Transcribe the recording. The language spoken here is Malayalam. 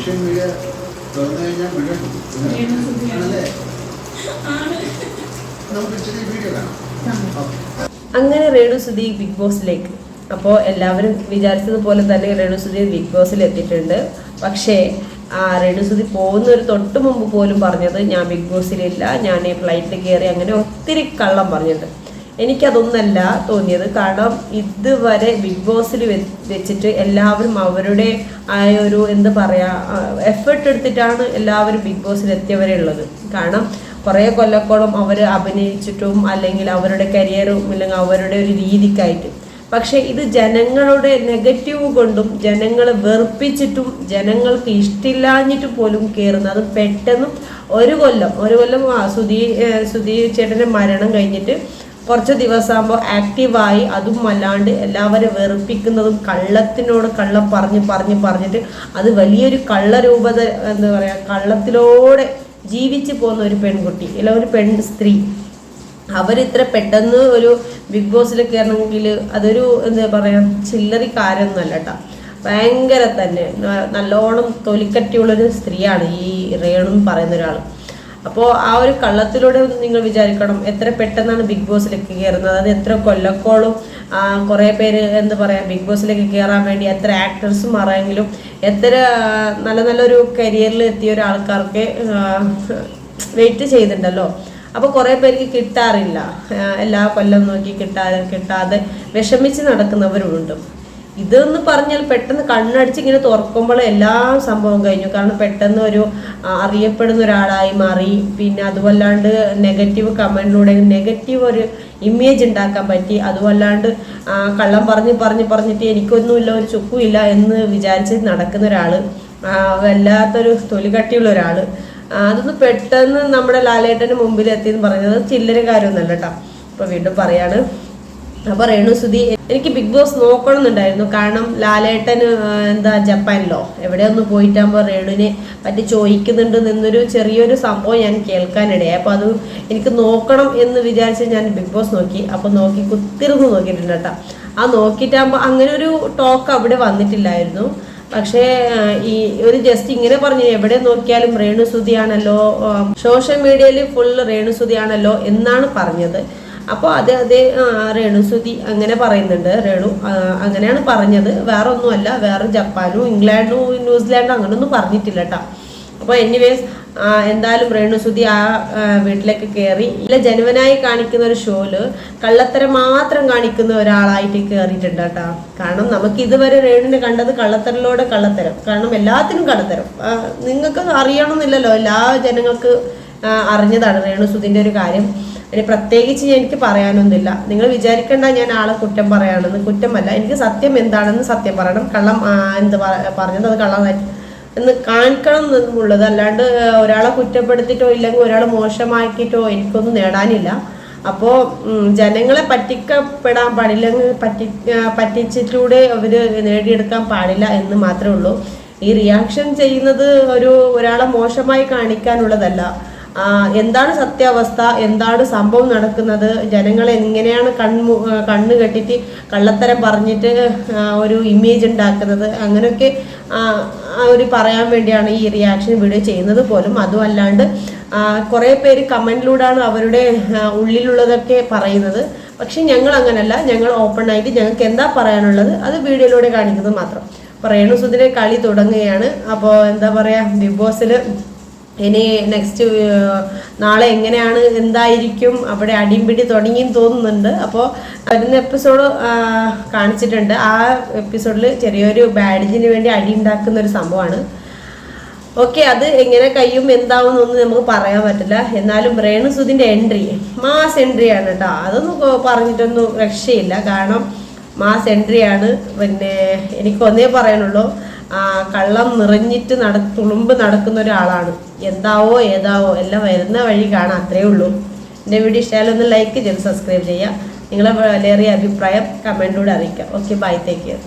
സോഷ്യൽ മീഡിയ തുറന്നു കഴിഞ്ഞാൽ ഇച്ചിരി വീഡിയോ അങ്ങനെ രേണു സുധി ബിഗ് ബോസിലേക്ക്. അപ്പോൾ എല്ലാവരും വിചാരിച്ചതുപോലെ തന്നെ രേണു സുധി ബിഗ് ബോസിൽ എത്തിയിട്ടുണ്ട്. പക്ഷേ ആ രേണു സുധി പോകുന്ന ഒരു തൊട്ട് മുമ്പ് പോലും പറഞ്ഞത് ഞാൻ ബിഗ് ബോസിലില്ല ഞാൻ ഫ്ലൈറ്റിൽ കയറി അങ്ങനെ ഒത്തിരി കള്ളം പറഞ്ഞിട്ടുണ്ട്. എനിക്കതൊന്നല്ല തോന്നിയത്. കാരണം ഇതുവരെ ബിഗ് ബോസിൽ വെച്ചിട്ട് എല്ലാവരും അവരുടെ ആയ ഒരു എന്താ പറയാ എഫേർട്ട് എടുത്തിട്ടാണ് എല്ലാവരും ബിഗ് ബോസിൽ എത്തിയവരെ ഉള്ളത്. കാരണം കുറേ കൊല്ലക്കോളം അവർ അഭിനയിച്ചിട്ടും അല്ലെങ്കിൽ അവരുടെ കരിയറും അല്ലെങ്കിൽ അവരുടെ ഒരു രീതിക്കായിട്ട്. പക്ഷേ ഇത് ജനങ്ങളുടെ നെഗറ്റീവ് കൊണ്ടും ജനങ്ങളെ വെറുപ്പിച്ചിട്ടും ജനങ്ങൾക്ക് ഇഷ്ടമില്ലാഞ്ഞിട്ട് പോലും കയറുന്നത് അത് പെട്ടെന്നും ഒരു കൊല്ലം ഒരു കൊല്ലം സുധീ സുധീ ചേട്ടന്റെ മരണം കഴിഞ്ഞിട്ട് കുറച്ച് ദിവസമാകുമ്പോൾ ആക്റ്റീവായി അതും അല്ലാണ്ട് എല്ലാവരും വെറുപ്പിക്കുന്നതും കള്ളത്തിനോട് കള്ളം പറഞ്ഞ് പറഞ്ഞ് പറഞ്ഞിട്ട് അത് വലിയൊരു കള്ളരൂപത എന്താ പറയുക കള്ളത്തിലൂടെ ജീവിച്ചു പോകുന്ന ഒരു പെൺകുട്ടി അല്ല ഒരു പെൺ സ്ത്രീ. അവരിത്ര പെട്ടെന്ന് ഒരു ബിഗ് ബോസിൽ കയറണമെങ്കിൽ അതൊരു എന്താ പറയുക ചില്ലറി കാര്യമൊന്നുമല്ല കേട്ടോ. ഭയങ്കര തന്നെ നല്ലോണം തൊലിക്കട്ടിയുള്ളൊരു സ്ത്രീയാണ് ഈ റേണു പറയുന്ന ഒരാൾ അപ്പോൾ ആ ഒരു കള്ളത്തിലൂടെ നിങ്ങൾ വിചാരിക്കണം എത്ര പെട്ടെന്നാണ് ബിഗ് ബോസിലേക്ക് കയറുന്നത്. അത് എത്ര കൊല്ലക്കോളും കുറേ പേര് എന്ന് പറയാം ബിഗ് ബോസിലേക്ക് കയറാൻ വേണ്ടി എത്ര ആക്ടേഴ്സും മാറാമെങ്കിലും എത്ര നല്ല നല്ലൊരു കരിയറിൽ എത്തിയ ഒരാൾക്കാർക്ക് വെയിറ്റ് ചെയ്തിട്ടുണ്ടല്ലോ അപ്പോൾ കുറേ പേർക്ക് കിട്ടാറില്ല. എല്ലാ കൊല്ലം നോക്കി കിട്ടാതെ കിട്ടാതെ വിഷമിച്ച് നടക്കുന്നവരുമുണ്ട് ഇതെന്ന് പറഞ്ഞാൽ പെട്ടെന്ന് കണ്ണടിച്ച് ഇങ്ങനെ തുറക്കുമ്പോൾ എല്ലാ സംഭവം കഴിഞ്ഞു. കാരണം പെട്ടെന്ന് ഒരു അറിയപ്പെടുന്ന ഒരാളായി മാറി. പിന്നെ അതുമല്ലാണ്ട് നെഗറ്റീവ് കമന്റിലൂടെ നെഗറ്റീവ് ഒരു ഇമേജ് ഉണ്ടാക്കാൻ പറ്റി. അതുമല്ലാണ്ട് കള്ളം പറഞ്ഞ് പറഞ്ഞ് പറഞ്ഞിട്ട് എനിക്കൊന്നുമില്ല ഒരു ചുക്കുമില്ല എന്ന് വിചാരിച്ച് നടക്കുന്ന ഒരാൾ വല്ലാത്തൊരു തൊലികട്ടിയുള്ള ഒരാൾ അതൊന്ന് പെട്ടെന്ന് നമ്മുടെ ലാലേട്ടന്റെ മുമ്പിൽ എത്തിയെന്ന് പറഞ്ഞത് ചില്ലര കാര്യമൊന്നുമല്ല കേട്ടോ. അപ്പോൾ വീണ്ടും പറയാണ്. അപ്പൊ രേണുസുതി എനിക്ക് ബിഗ് ബോസ് നോക്കണമെന്നുണ്ടായിരുന്നു. കാരണം ലാലേട്ടൻ എന്താ ജപ്പാനിലോ എവിടെ ഒന്ന് പോയിട്ടാകുമ്പോൾ രേണുവിനെ പറ്റി ചോദിക്കുന്നുണ്ട് എന്നൊരു ചെറിയൊരു സംഭവം ഞാൻ കേൾക്കാനിടയായി. അപ്പൊ അത് എനിക്ക് നോക്കണം എന്ന് വിചാരിച്ച് ഞാൻ ബിഗ് ബോസ് നോക്കി. അപ്പൊ നോക്കി കുത്തിരുന്ന് നോക്കിയിട്ടുണ്ട് കേട്ടോ. ആ നോക്കിയിട്ടാകുമ്പോൾ അങ്ങനെ ഒരു ടോക്ക് അവിടെ വന്നിട്ടില്ലായിരുന്നു. പക്ഷേ ഈ ഒരു ജസ്റ്റ് ഇങ്ങനെ പറഞ്ഞു എവിടെ നോക്കിയാലും രേണുസുതിയാണല്ലോ സോഷ്യൽ മീഡിയയിൽ ഫുൾ രേണുസുതിയാണല്ലോ എന്നാണ് പറഞ്ഞത്. അപ്പോൾ അത് അതേ രേണു രേണുസുതി അങ്ങനെ പറയുന്നുണ്ട്. രേണു അങ്ങനെയാണ് പറഞ്ഞത്. വേറെ ഒന്നുമല്ല വേറെ ജപ്പാനും ഇംഗ്ലണ്ടും ന്യൂസിലാൻഡും അങ്ങനെയൊന്നും പറഞ്ഞിട്ടില്ല കേട്ടോ അപ്പോൾ എനിവേസ് എന്തായാലും രേണുസുതി ആ വീട്ടിലേക്ക് കയറി ഇല്ല ജനുവനായി കാണിക്കുന്ന ഒരു ഷോയിൽ കള്ളത്തരം മാത്രം കാണിക്കുന്ന ഒരാളായിട്ട് കയറിയിട്ടുണ്ട് കേട്ടോ കാരണം നമുക്ക് ഇതുവരെ രേണുവിനെ കണ്ടത് കള്ളത്തരലോടെ കള്ളത്തരം. കാരണം എല്ലാത്തിനും കള്ളത്തരം. നിങ്ങൾക്ക് അറിയണമെന്നില്ലല്ലോ. എല്ലാ ജനങ്ങൾക്ക് അറിഞ്ഞതാണ് രേണുസുതിന്റെ ഒരു കാര്യം. ഇനി പ്രത്യേകിച്ച് എനിക്ക് പറയാനൊന്നുമില്ല. നിങ്ങൾ വിചാരിക്കേണ്ട ഞാൻ ആളെ കുറ്റം പറയാണെന്ന്. കുറ്റമല്ല. എനിക്ക് സത്യം എന്താണെന്ന് സത്യം പറയണം. കള്ളം എന്ത് പറ- പറഞ്ഞത് അത് കള്ളമായിട്ട്. എന്ന് കാണിക്കണം എന്നുള്ളത്. അല്ലാണ്ട് ഒരാളെ കുറ്റപ്പെടുത്തിയിട്ടോ ഇല്ലെങ്കിൽ ഒരാളെ മോശമാക്കിയിട്ടോ എനിക്കൊന്നും നേടാനില്ല. അപ്പോൾ ജനങ്ങളെ പറ്റിക്കപ്പെടാൻ പാടില്ല പറ്റി പറ്റിച്ചിട്ടൂടെ അവർ നേടിയെടുക്കാൻ പാടില്ല എന്ന് മാത്രമേ ഉള്ളൂ. ഈ റിയാക്ഷൻ ചെയ്യുന്നത് ഒരു ഒരാളെ മോശമായി കാണിക്കാനുള്ളതല്ല. എന്താണ് സത്യാവസ്ഥ? എന്താണ് സംഭവം നടക്കുന്നത്? ജനങ്ങളെ എങ്ങനെയാണ് കണ്ണു കണ്ണ് കെട്ടിട്ട് കള്ളത്തരം പറഞ്ഞിട്ട് ഒരു ഇമേജ് ഉണ്ടാക്കുന്നത്. അങ്ങനെയൊക്കെ ഒരു പറയാൻ വേണ്ടിയാണ് ഈ റിയാക്ഷൻ വീഡിയോ ചെയ്യുന്നത് പോലും. അതും അല്ലാണ്ട് കുറേ പേര് കമന്റിലൂടെയാണ് അവരുടെ ഉള്ളിലുള്ളതൊക്കെ പറയുന്നത്. പക്ഷെ ഞങ്ങൾ അങ്ങനല്ല ഞങ്ങൾ ഓപ്പൺ ആയിട്ട് ഞങ്ങൾക്ക് എന്താ പറയാനുള്ളത്? അത് വീഡിയോയിലൂടെ കാണിക്കുന്നത് മാത്രം. അപ്പോൾ രേണുസുദിനെ കളി തുടങ്ങുകയാണ്. അപ്പോൾ എന്താ പറയുക ബിഗ് ബോസിൽ ഇനി നെക്സ്റ്റ് നാളെ എങ്ങനെയാണ് എന്തായിരിക്കും അവിടെ അടിമ്പിടി തുടങ്ങിയെന്ന് തോന്നുന്നുണ്ട്. അപ്പോൾ വരുന്ന എപ്പിസോഡ് കാണിച്ചിട്ടുണ്ട്. ആ എപ്പിസോഡിൽ ചെറിയൊരു ബാഡിജിന് വേണ്ടി അടി ഉണ്ടാക്കുന്ന ഒരു സംഭവമാണ്. ഓക്കെ അത് എങ്ങനെ കയ്യും എന്താവും എന്നൊന്നും നമുക്ക് പറയാൻ പറ്റില്ല. എന്നാലും രേണുസുദിന്റെ എൻട്രി മാസ് എൻട്രിയാണ് കേട്ടോ. അതൊന്നും പറഞ്ഞിട്ടൊന്നും രക്ഷയില്ല. കാരണം മാസ് എൻട്രിയാണ് പിന്നെ എനിക്ക് ഒന്നേ പറയാനുള്ളൂ. കള്ളം നിറഞ്ഞിട്ട് നട തുളുമ്പ് നടക്കുന്ന ഒരാളാണ്. എന്താവോ ഏതാവോ എല്ലാം വരുന്ന വഴി കാണാം അത്രേ ഉള്ളൂ. എന്റെ വീഡിയോ ഇഷ്ടമായാലൊന്ന് ലൈക്ക് ചെയ്ത് സബ്സ്ക്രൈബ് ചെയ്യുക. നിങ്ങളെ വിലയേറിയ അഭിപ്രായം കമന്റിലൂടെ അറിയിക്കാം ഓക്കെ ബൈ ടേക്ക് കെയർ